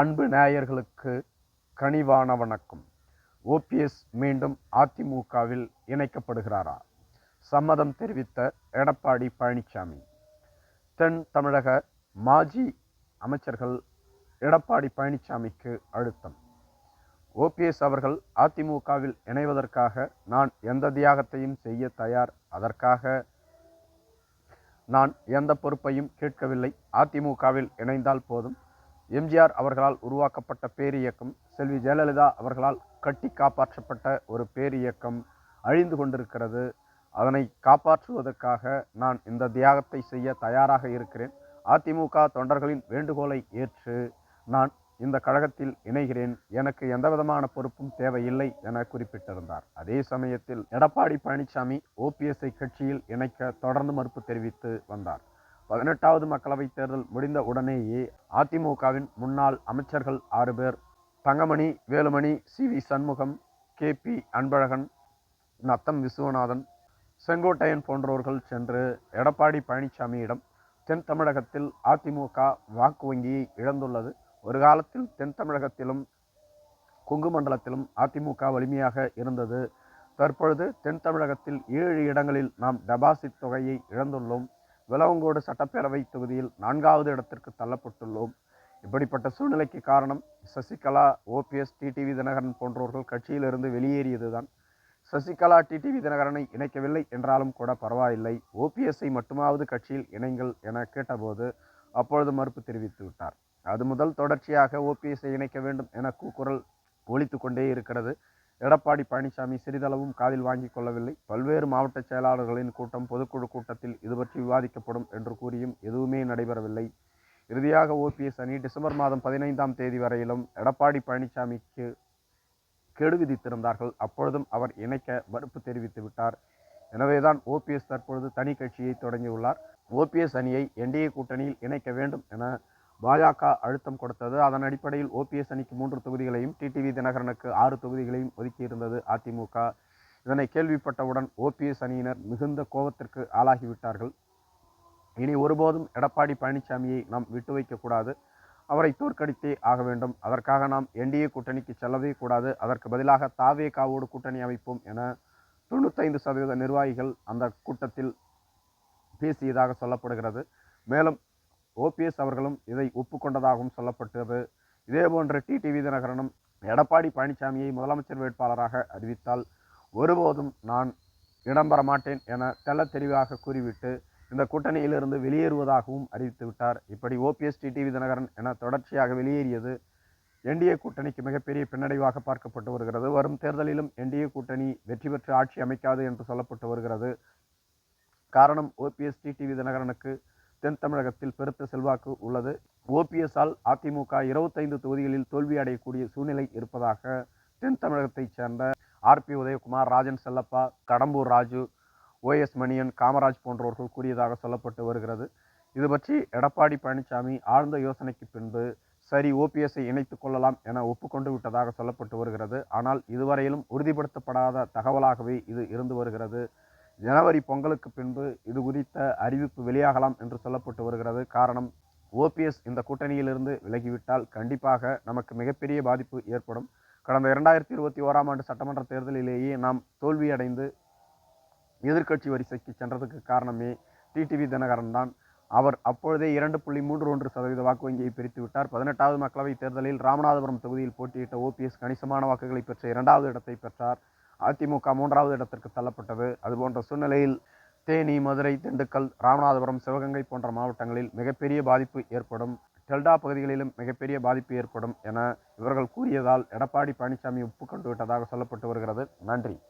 அன்பு நேயர்களுக்கு கனிவான வணக்கம். ஓபிஎஸ் மீண்டும் அதிமுகவில் இணைக்கப்படுகிறாரா? சம்மதம் தெரிவித்த எடப்பாடி பழனிசாமி தென் தமிழக மாஜி அமைச்சர்கள் எடப்பாடி பழனிசாமிக்கு அழுத்தம். ஓபிஎஸ் அவர்கள் அதிமுகவில் இணைவதற்காக நான் எந்த தியாகத்தையும் செய்ய தயார். அதற்காக நான் எந்த பொறுப்பையும் கேட்கவில்லை. அதிமுகவில் இணைந்தால் போதும். எம்ஜிஆர் அவர்களால் உருவாக்கப்பட்ட பேரியக்கம் செல்வி ஜெயலலிதா அவர்களால் கட்டி காப்பாற்றப்பட்ட ஒரு பேரியக்கம் அழிந்து கொண்டிருக்கிறது. அதனை காப்பாற்றுவதற்காக நான் இந்த தியாகத்தை செய்ய தயாராக இருக்கிறேன். அதிமுக தொண்டர்களின் வேண்டுகோளை ஏற்று நான் இந்த கழகத்தில் இணைகிறேன். எனக்கு எந்த விதமான பொறுப்பும் தேவையில்லை என குறிப்பிட்டிருந்தார். அதே சமயத்தில் எடப்பாடி பழனிசாமி ஓபிஎஸ்ஐ கட்சியில் இணைக்க தொடர்ந்து மறுப்பு தெரிவித்து வந்தார். பதினெட்டாவது மக்களவைத் தேர்தல் முடிந்த உடனேயே அதிமுகவின் முன்னாள் அமைச்சர்கள் ஆறு பேர் Thangamani Velumani C V Shanmugam K P Anbazhagan Natham Viswanathan Sengottaiyan போன்றவர்கள் சென்று எடப்பாடி பழனிசாமியிடம் தென் தமிழகத்தில் அதிமுக வாக்கு வங்கியை இழந்துள்ளது. ஒரு காலத்தில் தென் தமிழகத்திலும் கொங்கு மண்டலத்திலும் அதிமுக வலிமையாக இருந்தது. தற்பொழுது தென் தமிழகத்தில் ஏழு இடங்களில் நாம் டெபாசிட் தொகையை இழந்துள்ளோம். விலவங்கோடு சட்டப்பேரவை தொகுதியில் நான்காவது இடத்திற்கு தள்ளப்பட்டுள்ளோம். இப்படிப்பட்ட சூழ்நிலைக்கு காரணம் சசிகலா ஓபிஎஸ் டிடிவி தினகரன் போன்றவர்கள் கட்சியிலிருந்து வெளியேறியதுதான். சசிகலா டிடிவி தினகரனை இணைக்கவில்லை என்றாலும் கூட பரவாயில்லை. ஓபிஎஸ்ஐ மட்டுமாவது கட்சியில் இணைங்கள் என கேட்டபோது அப்பொழுது மறுப்பு தெரிவித்து விட்டார். அது முதல் தொடர்ச்சியாக ஓபிஎஸ்ஐ இணைக்க வேண்டும் என கூக்குரல் ஒழித்து கொண்டே இருக்கிறது. எடப்பாடி பழனிசாமி சிறிதளவும் காதில் வாங்கிக் கொள்ளவில்லை. பல்வேறு மாவட்ட செயலாளர்களின் கூட்டம் பொதுக்குழு கூட்டத்தில் இது பற்றி விவாதிக்கப்படும் என்று கூறியும் எதுவுமே நடைபெறவில்லை. இறுதியாக ஓபிஎஸ் அணி டிசம்பர் மாதம் பதினைந்தாம் தேதி வரையிலும் எடப்பாடி பழனிசாமிக்கு கெடு விதித்திருந்தார்கள். அப்பொழுதும் அவர் இணைக்க மறுப்பு தெரிவித்து விட்டார். எனவேதான் ஓபிஎஸ் தற்பொழுது தனி கட்சியை தொடங்கியுள்ளார். ஓபிஎஸ் அணியை என்டிஏ கூட்டணியில் இணைக்க வேண்டும் என பாஜக அழுத்தம் கொடுத்தது. அதன் அடிப்படையில் ஓபிஎஸ் அணிக்கு மூன்று தொகுதிகளையும் டிடிவி தினகரனுக்கு ஆறு தொகுதிகளையும் ஒதுக்கியிருந்தது அதிமுக. இதனை கேள்விப்பட்டவுடன் ஓபிஎஸ் அணியினர் மிகுந்த கோபத்திற்கு ஆளாகிவிட்டார்கள். இனி ஒருபோதும் எடப்பாடி பழனிசாமியை நாம் விட்டு வைக்கக்கூடாது அவரை தோற்கடித்தே ஆக வேண்டும். அதற்காக நாம் என்டிஏ கூட்டணிக்கு செல்லவே கூடாது. அதற்கு பதிலாக தாவே காவோடு கூட்டணி அமைப்போம் என தொண்ணூத்தைந்து சதவீத நிர்வாகிகள் அந்த கூட்டத்தில் பேசியதாக சொல்லப்படுகிறது. மேலும் ஓபிஎஸ் அவர்களும் இதை ஒப்புக்கொண்டதாகவும் சொல்லப்பட்டது. இதேபோன்று டிடிவி தினகரனும் எடப்பாடி பழனிசாமியை முதலமைச்சர் வேட்பாளராக அறிவித்தால் ஒருபோதும் நான் இடம்பெற மாட்டேன் என தெல்ல தெளிவாக கூறிவிட்டு இந்த கூட்டணியிலிருந்து வெளியேறுவதாகவும் அறிவித்து விட்டார். இப்படி ஓபிஎஸ் டிடிவி தினகரன் என தொடர்ச்சியாக வெளியேறியது என்டிஏ கூட்டணிக்கு மிகப்பெரிய பின்னடைவாக பார்க்கப்பட்டு வருகிறது. வரும் தேர்தலிலும் என்டிஏ கூட்டணி வெற்றி பெற்று ஆட்சி அமைக்காது என்று சொல்லப்பட்டு வருகிறது. காரணம் ஓபிஎஸ் டிடிவி தினகரனுக்கு தென் தமிழகத்தில் பெருத்த செல்வாக்கு உள்ளது. ஓபிஎஸ்ஆல் அதிமுக இருபத்தைந்து தொகுதிகளில் தோல்வி அடையக்கூடிய சூழ்நிலை இருப்பதாக தென் தமிழகத்தைச் சேர்ந்த ஆர்பி உதயகுமார் ராஜன் செல்லப்பா கடம்பூர் ராஜு ஓஎஸ் மணியன் காமராஜ் போன்றவர்கள் கூறியதாக சொல்லப்பட்டு வருகிறது. இது பற்றி எடப்பாடி பழனிசாமி ஆழ்ந்த யோசனைக்கு பின்பு சரி ஓபிஎஸ்ஐ இணைத்து கொள்ளலாம் என ஒப்புக்கொண்டு விட்டதாக சொல்லப்பட்டு வருகிறது. ஆனால் இதுவரையிலும் உறுதிப்படுத்தப்படாத தகவலாகவே இது இருந்து வருகிறது. ஜனவரி பொங்கலுக்கு பின்பு இது குறித்த அறிவிப்பு வெளியாகலாம் என்று சொல்லப்பட்டு வருகிறது. காரணம் ஓபிஎஸ் இந்த கூட்டணியிலிருந்து விலகிவிட்டால் கண்டிப்பாக நமக்கு மிகப்பெரிய பாதிப்பு ஏற்படும். கடந்த இரண்டாயிரத்தி இருபத்தி ஓராம் ஆண்டு சட்டமன்ற தேர்தலிலேயே நாம் தோல்வியடைந்து எதிர்க்கட்சி வரிசைக்கு சென்றதுக்கு காரணமே டிடிவி தினகரன் தான். அவர் அப்பொழுதே இரண்டு புள்ளி மூன்று ஒன்று சதவீத வாக்கு வங்கியை பிரித்து விட்டார். பதினெட்டாவது மக்களவைத் தேர்தலில் ராமநாதபுரம் தொகுதியில் போட்டியிட்ட ஓபிஎஸ் கணிசமான வாக்குகளை பெற்ற இரண்டாவது இடத்தை பெற்றார். அதிமுக மூன்றாவது இடத்திற்கு தள்ளப்பட்டது. அதுபோன்ற சூழ்நிலையில் தேனி மதுரை திண்டுக்கல் ராமநாதபுரம் சிவகங்கை போன்ற மாவட்டங்களில் மிகப்பெரிய பாதிப்பு ஏற்படும். டெல்டா பகுதிகளிலும் மிகப்பெரிய பாதிப்பு ஏற்படும் என இவர்கள் கூறியதால் எடப்பாடி பழனிசாமி ஒப்புக்கொண்டு விட்டதாக சொல்லப்பட்டு வருகிறது. நன்றி.